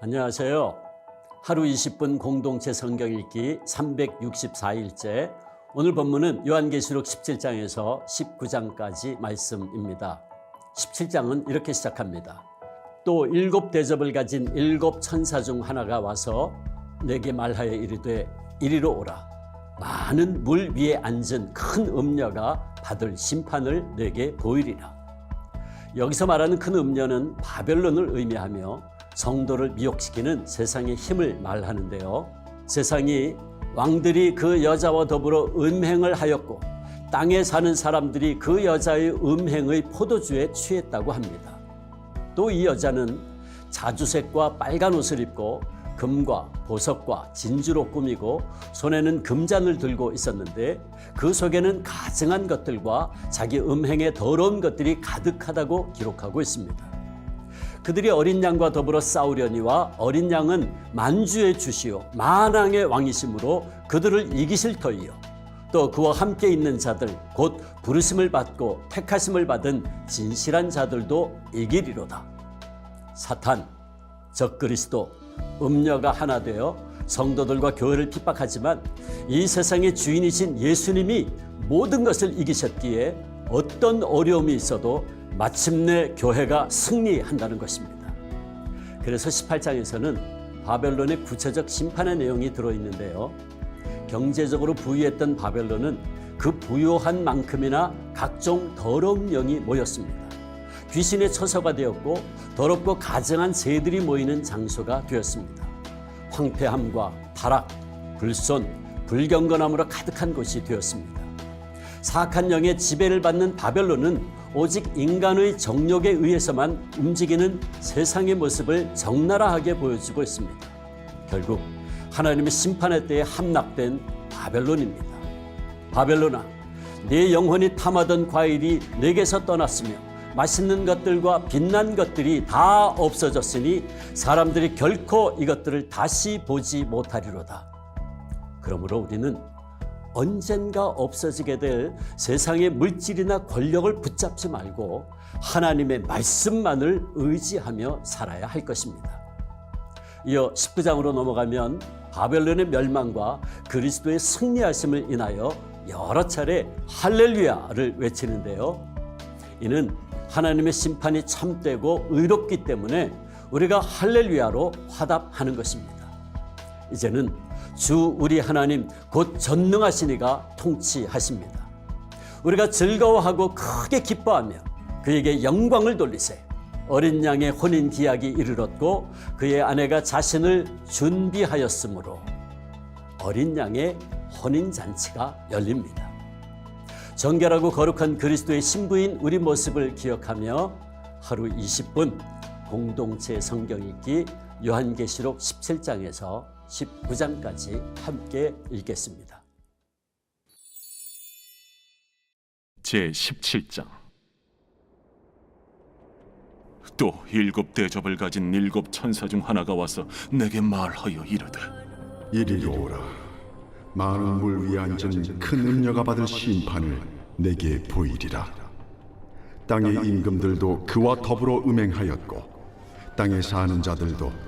안녕하세요. 하루 20분 공동체 성경 읽기 364일째 오늘 본문은 요한계시록 17장에서 19장까지 말씀입니다. 17장은 이렇게 시작합니다. 또 일곱 대접을 가진 일곱 천사 중 하나가 와서 내게 말하여 이르되 이리로 오라. 많은 물 위에 앉은 큰 음녀가 받을 심판을 내게 보이리라. 여기서 말하는 큰 음녀는 바벨론을 의미하며 성도를 미혹시키는 세상의 힘을 말하는데요. 세상이 왕들이 그 여자와 더불어 음행을 하였고 땅에 사는 사람들이 그 여자의 음행의 포도주에 취했다고 합니다. 또 이 여자는 자주색과 빨간 옷을 입고 금과 보석과 진주로 꾸미고 손에는 금잔을 들고 있었는데 그 속에는 가증한 것들과 자기 음행의 더러운 것들이 가득하다고 기록하고 있습니다. 그들이 어린 양과 더불어 싸우려니와 어린 양은 만주의 주시요 만왕의 왕이심으로 그들을 이기실 터이요 또 그와 함께 있는 자들 곧 부르심을 받고 택하심을 받은 진실한 자들도 이기리로다. 사탄, 적 그리스도, 음녀가 하나 되어 성도들과 교회를 핍박하지만 이 세상의 주인이신 예수님이 모든 것을 이기셨기에 어떤 어려움이 있어도 마침내 교회가 승리한다는 것입니다. 그래서 18장에서는 바벨론의 구체적 심판의 내용이 들어있는데요. 경제적으로 부유했던 바벨론은 그 부유한 만큼이나 각종 더러운 영이 모였습니다. 귀신의 처소가 되었고 더럽고 가증한 새들이 모이는 장소가 되었습니다. 황폐함과 타락, 불손, 불경건함으로 가득한 곳이 되었습니다. 사악한 영의 지배를 받는 바벨론은 오직 인간의 정욕에 의해서만 움직이는 세상의 모습을 적나라하게 보여주고 있습니다. 결국 하나님의 심판의 때에 함락된 바벨론입니다. 바벨론아, 내 영혼이 탐하던 과일이 내게서 떠났으며 맛있는 것들과 빛난 것들이 다 없어졌으니 사람들이 결코 이것들을 다시 보지 못하리로다. 그러므로 우리는 언젠가 없어지게 될 세상의 물질이나 권력을 붙잡지 말고 하나님의 말씀만을 의지하며 살아야 할 것입니다. 이어 19장으로 넘어가면 바벨론의 멸망과 그리스도의 승리하심을 인하여 여러 차례 할렐루야를 외치는데요. 이는 하나님의 심판이 참되고 의롭기 때문에 우리가 할렐루야로 화답하는 것입니다. 이제는 주 우리 하나님 곧 전능하시니가 통치하십니다. 우리가 즐거워하고 크게 기뻐하며 그에게 영광을 돌리세. 어린 양의 혼인 기약이 이르렀고 그의 아내가 자신을 준비하였으므로 어린 양의 혼인 잔치가 열립니다. 정결하고 거룩한 그리스도의 신부인 우리 모습을 기억하며 하루 20분 공동체 성경 읽기 요한계시록 17장에서 19장까지 함께 읽겠습니다. 제 17장 또 일곱 대접을 가진 일곱 천사 중 하나가 와서 내게 말하여 이르되 이리로 오라. 많은 물 위에 앉은 큰 음녀가 받을 심판을 내게 보이리라. 땅의 임금들도 그와 더불어 음행하였고 땅에 사는 자들도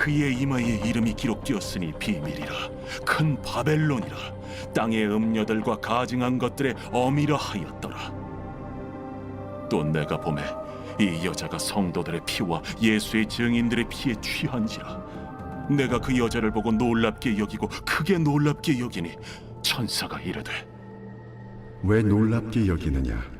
그의 이마에 이름이 기록되었으니 비밀이라. 큰 바벨론이라. 땅의 음녀들과 가증한 것들의 어미라 하였더라. 또 내가 보매 이 여자가 성도들의 피와 예수의 증인들의 피에 취한지라. 내가 그 여자를 보고 놀랍게 여기고 크게 놀랍게 여기니 천사가 이르되 왜 놀랍게 여기느냐?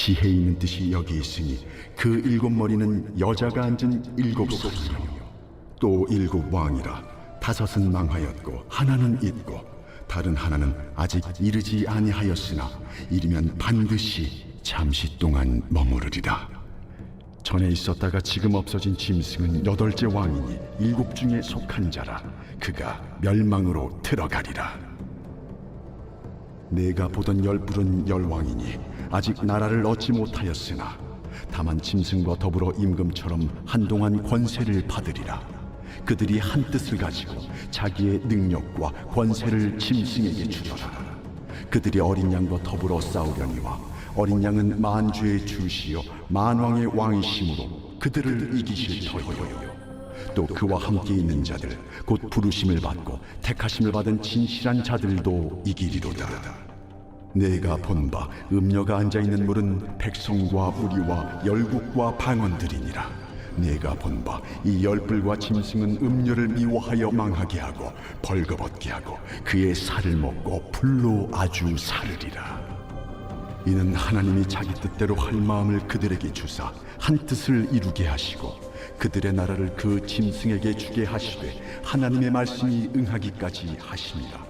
지혜 있는 뜻이 여기 있으니 그 일곱 머리는 여자가 앉은 일곱 소이요. 또 일곱 왕이라 다섯은 망하였고 하나는 있고 다른 하나는 아직 이르지 아니하였으나 이르면 반드시 잠시 동안 머무르리라. 전에 있었다가 지금 없어진 짐승은 여덟째 왕이니 일곱 중에 속한 자라 그가 멸망으로 들어가리라. 내가 보던 열불은 열왕이니 아직 나라를 얻지 못하였으나 다만 짐승과 더불어 임금처럼 한동안 권세를 받으리라. 그들이 한 뜻을 가지고 자기의 능력과 권세를 짐승에게 주더라. 그들이 어린 양과 더불어 싸우려니와 어린 양은 만주의 주시요 만왕의 왕이심으로 그들을 이기실 터이요. 또 그와 함께 있는 자들 곧 부르심을 받고 택하심을 받은 진실한 자들도 이기리로다 내가 본 바 음녀가 앉아 있는 물은 백성과 우리와 열국과 방언들이니라. 내가 본 바 이 열불과 짐승은 음녀를 미워하여 망하게 하고 벌거벗게 하고 그의 살을 먹고 불로 아주 사르리라. 이는 하나님이 자기 뜻대로 할 마음을 그들에게 주사 한 뜻을 이루게 하시고 그들의 나라를 그 짐승에게 주게 하시되 하나님의 말씀이 응하기까지 하심이라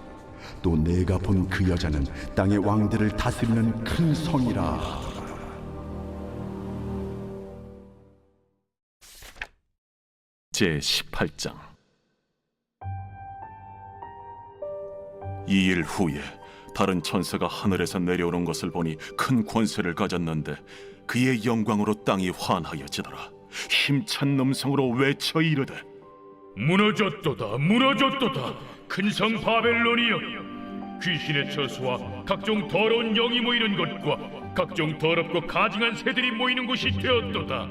또 내가 본 그 여자는 땅의 왕들을 다스리는 큰 성이라. 하더라 제 18장. 이 일 후에 다른 천사가 하늘에서 내려오는 것을 보니 큰 권세를 가졌는데 그의 영광으로 땅이 환하여지더라. 힘찬 음성으로 외쳐 이르되 무너졌도다 무너졌도다 큰 성 바벨론이여 귀신의 처소와 각종 더러운 영이 모이는 곳과 각종 더럽고 가증한 새들이 모이는 곳이 되었도다.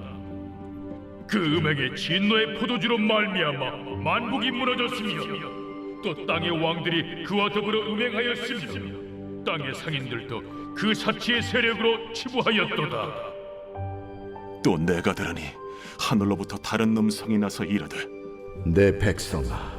그 음행의 진노의 포도주로 말미암아 만국이 무너졌으며 또 땅의 왕들이 그와 더불어 음행하였으며 땅의 상인들도 그 사치의 세력으로 치부하였도다. 또 내가 들으니 하늘로부터 다른 음성이 나서 이르되 내 백성아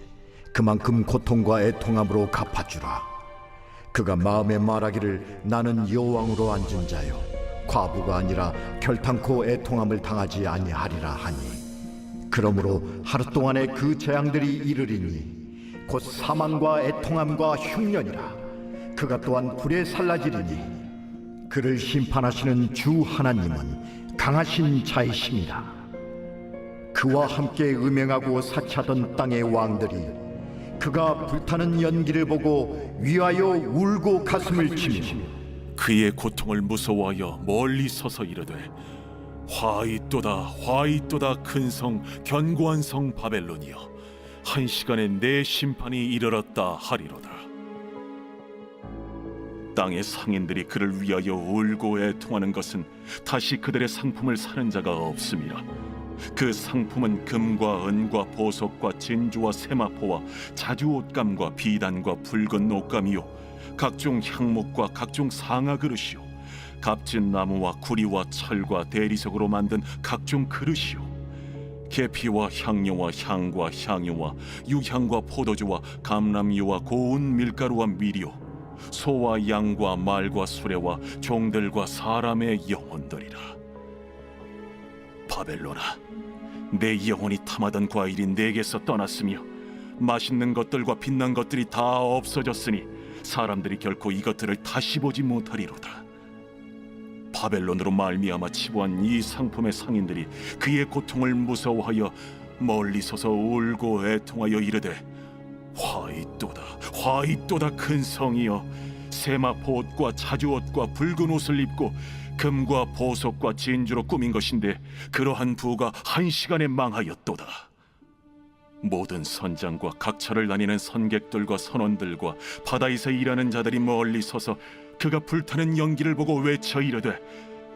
그만큼 고통과 애통함으로 갚아주라. 그가 마음에 말하기를 나는 여왕으로 앉은 자요 과부가 아니라 결탄코 애통함을 당하지 아니하리라 하니. 그러므로 하루 동안에 그 재앙들이 이르리니 곧 사망과 애통함과 흉년이라. 그가 또한 불에 살라지리니 그를 심판하시는 주 하나님은 강하신 자이심이라 그와 함께 음행하고 사치하던 땅의 왕들이 그가 불타는 연기를 보고 위하여 울고 가슴을 치며 그의 고통을 무서워하여 멀리 서서 이르되 화이또다 화이또다 큰 성 견고한 성 바벨론이여 한 시간에 내 심판이 이르렀다 하리로다. 땅의 상인들이 그를 위하여 울고 애통하는 것은 다시 그들의 상품을 사는 자가 없음이라 그 상품은 금과 은과 보석과 진주와 세마포와 자주 옷감과 비단과 붉은 옷감이요. 각종 향목과 각종 상아 그릇이요. 값진 나무와 구리와 철과 대리석으로 만든 각종 그릇이요. 계피와 향료와 향과 향유와 유향과 포도주와 감람유와 고운 밀가루와 미리요. 소와 양과 말과 수레와 종들과 사람의 영혼들이라 바벨로나 내 영혼이 탐하던 과일이 내게서 떠났으며 맛있는 것들과 빛난 것들이 다 없어졌으니 사람들이 결코 이것들을 다시 보지 못하리로다. 바벨론으로 말미암아 치부한 이 상품의 상인들이 그의 고통을 무서워하여 멀리 서서 울고 애통하여 이르되 화이또다 화이또다 큰 성이여. 세마포 옷과 자주 옷과 붉은 옷을 입고 금과 보석과 진주로 꾸민 것인데 그러한 부가 한 시간에 망하였도다. 모든 선장과 각처를 다니는 선객들과 선원들과 바다에서 일하는 자들이 멀리 서서 그가 불타는 연기를 보고 외쳐 이르되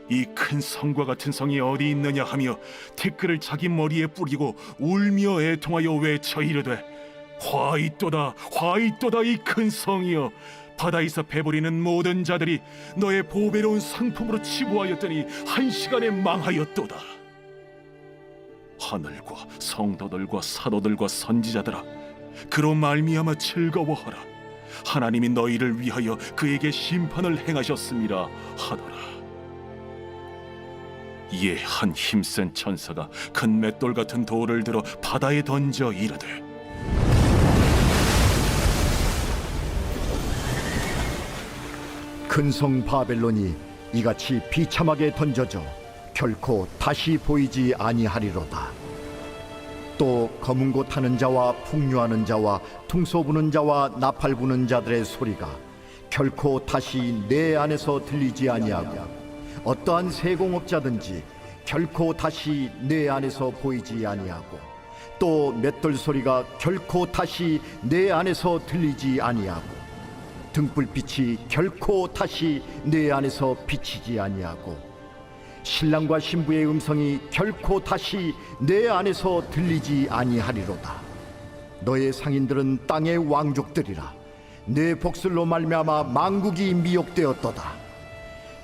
이 큰 성과 같은 성이 어디 있느냐 하며 티끌을 자기 머리에 뿌리고 울며 애통하여 외쳐 이르되 화 있도다 화 있도다 이 큰 성이여 바다에서 배부리는 모든 자들이 너의 보배로운 상품으로 치부하였더니 한 시간에 망하였도다. 하늘과 성도들과 사도들과 선지자들아 그로 말미암아 즐거워하라. 하나님이 너희를 위하여 그에게 심판을 행하셨음이라 하더라. 이에 한 힘센 천사가 큰 맷돌 같은 돌을 들어 바다에 던져 이르되 큰 성 바벨론이 이같이 비참하게 던져져 결코 다시 보이지 아니하리로다. 또 검은 곳 타는 자와 풍류하는 자와 퉁소 부는 자와 나팔 부는 자들의 소리가 결코 다시 내 안에서 들리지 아니하고 어떠한 세공업자든지 결코 다시 내 안에서 보이지 아니하고 또 맷돌 소리가 결코 다시 내 안에서 들리지 아니하고 등불빛이 결코 다시 내 안에서 비치지 아니하고 신랑과 신부의 음성이 결코 다시 내 안에서 들리지 아니하리로다. 너의 상인들은 땅의 왕족들이라. 내 복술로 말미암아 망국이 미혹되었도다.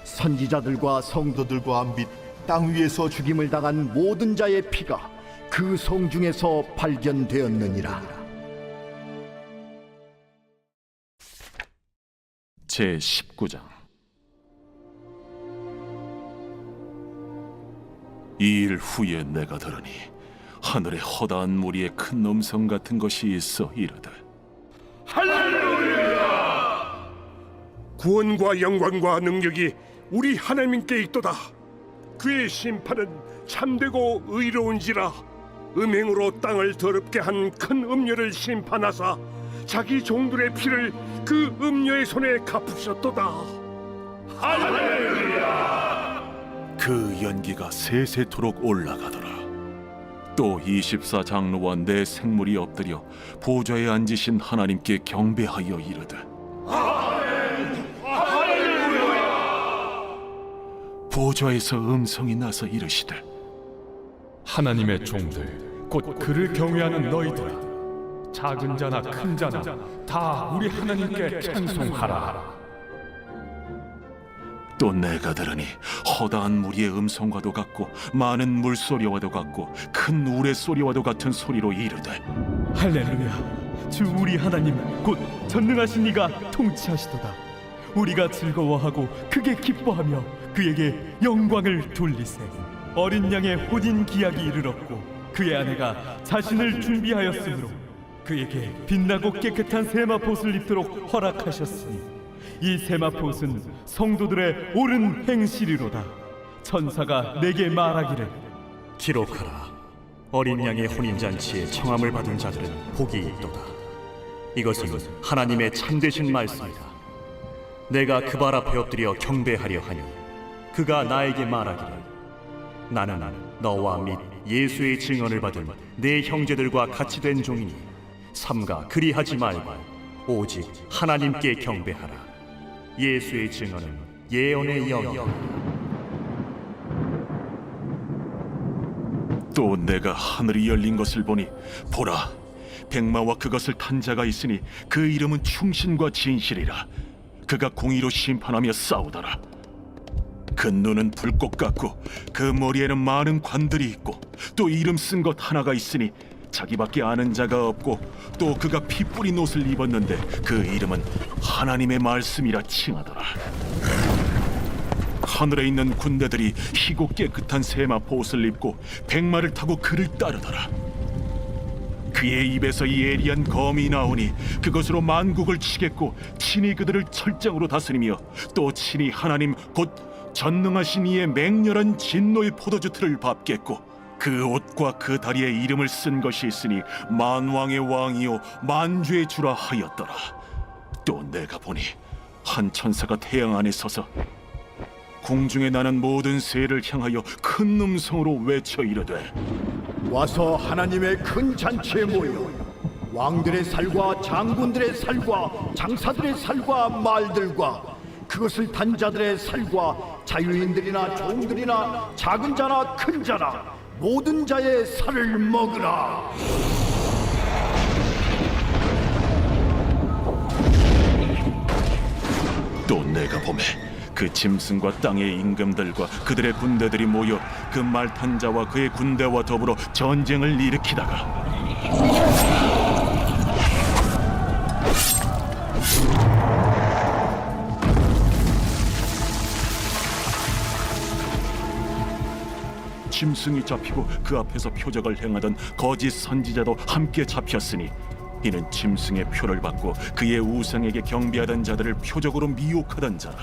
선지자들과 성도들과 및 땅 위에서 죽임을 당한 모든 자의 피가 그 성 중에서 발견되었느니라. 제 19장 이 일 후에 내가 들으니 하늘에 허다한 무리에 큰 음성 같은 것이 있어 이르되 구원과 영광과 능력이 우리 하나님께 있도다. 그의 심판은 참되고 의로운지라 음행으로 땅을 더럽게 한 큰 음녀를 심판하사 자기 종들의 피를 그 음녀의 손에 갚으셨도다. 그 연기가 세세토록 올라가더라. 또 24장로와 내 생물이 엎드려 보좌에 앉으신 하나님께 경배하여 이르되 보좌에서 음성이 나서 이르시되 하나님의 종들 곧 그를 경외하는 너희들아 작은 자나 큰 자나 다 우리 하나님께 찬송하라. 또 내가 들으니 허다한 무리의 음성과도 같고 많은 물소리와도 같고 큰 우레 소리와도 같은 소리로 이르되 할렐루야. 주 우리 하나님 곧 전능하신 이가 통치하시도다. 우리가 즐거워하고 크게 기뻐하며 그에게 영광을 돌리세. 어린 양의 혼인 기약이 이르렀고 그의 아내가 자신을 준비하였으므로 그에게 빛나고 깨끗한 세마포옷을 입도록 허락하셨으니 이 세마포옷은 성도들의 옳은 행실이로다 천사가 내게 말하기를 기록하라. 어린 양의 혼인 잔치에 청함을 받은 자들은 복이 있도다. 이것은 하나님의 참되신 말씀이다. 내가 그 발 앞에 엎드려 경배하려 하니 그가 나에게 말하기를 나는 너와 및 예수의 증언을 받은 내 형제들과 같이 된 종이니 삼가 그리하지 말고 오직 하나님께 경배하라. 예수의 증언은 예언의 영이다. 또 내가 하늘이 열린 것을 보니 보라 백마와 그것을 탄 자가 있으니 그 이름은 충신과 진실이라 그가 공의로 심판하며 싸우더라 그 눈은 불꽃 같고 그 머리에는 많은 관들이 있고 또 이름 쓴 것 하나가 있으니 자기밖에 아는 자가 없고 또 그가 피 뿌린 옷을 입었는데 그 이름은 하나님의 말씀이라 칭하더라 하늘에 있는 군대들이 희고 깨끗한 세마포 옷을 입고 백마를 타고 그를 따르더라. 그의 입에서 예리한 검이 나오니 그것으로 만국을 치겠고 친히 그들을 철장으로 다스리며 또 친히 하나님 곧 전능하신 이의 맹렬한 진노의 포도주 틀을 밟겠고 그 옷과 그 다리에 이름을 쓴 것이 있으니 만왕의 왕이요 만주의 주라 하였더라. 또 내가 보니 한 천사가 태양 안에 서서 공중에 나는 모든 새를 향하여 큰 음성으로 외쳐 이르되 와서 하나님의 큰 잔치에 모여 왕들의 살과 장군들의 살과 장사들의 살과 말들과 그것을 탄 자들의 살과 자유인들이나 종들이나 작은 자나 큰 자나 모든 자의 살을 먹으라. 또 내가 보매 그 짐승과 땅의 임금들과 그들의 군대들이 모여 그 말탄 자와 그의 군대와 더불어 전쟁을 일으키다가 짐승이 잡히고 그 앞에서 표적을 행하던 거짓 선지자도 함께 잡혔으니 이는 짐승의 표를 받고 그의 우상에게 경배하던 자들을 표적으로 미혹하던 자라.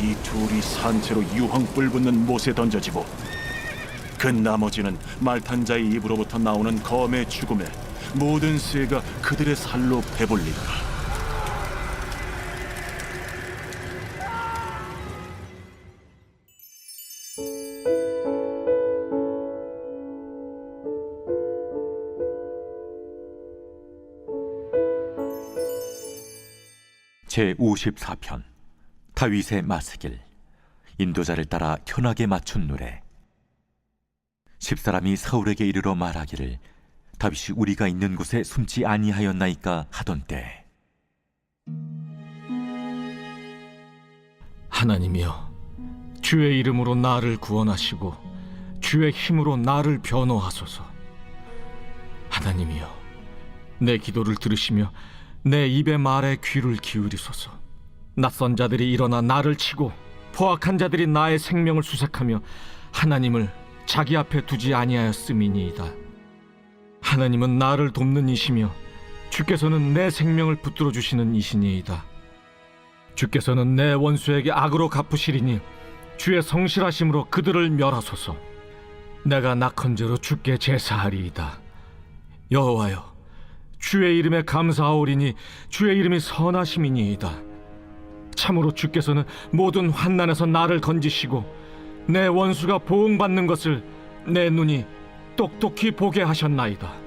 이 둘이 산채로 유황불 붙는 못에 던져지고 그 나머지는 말탄 자의 입으로부터 나오는 검의 죽음에 모든 새가 그들의 살로 배불리더라 제 54편 다윗의 마스길 인도자를 따라 현하게 맞춘 노래. 십사람이 사울에게 이르러 말하기를 다윗이 우리가 있는 곳에 숨지 아니하였나이까 하던 때. 하나님이여 주의 이름으로 나를 구원하시고 주의 힘으로 나를 변호하소서. 하나님이여 내 기도를 들으시며 내 입의 말에 귀를 기울이소서 낯선 자들이 일어나 나를 치고 포악한 자들이 나의 생명을 수색하며 하나님을 자기 앞에 두지 아니하였음이니이다 하나님은 나를 돕는 이시며 주께서는 내 생명을 붙들어 주시는 이시니이다 주께서는 내 원수에게 악으로 갚으시리니 주의 성실하심으로 그들을 멸하소서. 내가 낙헌제로 주께 제사하리이다. 여호와여, 주의 이름에 감사하오리니 주의 이름이 선하심이니이다. 참으로 주께서는 모든 환난에서 나를 건지시고 내 원수가 보응받는 것을 내 눈이 똑똑히 보게 하셨나이다.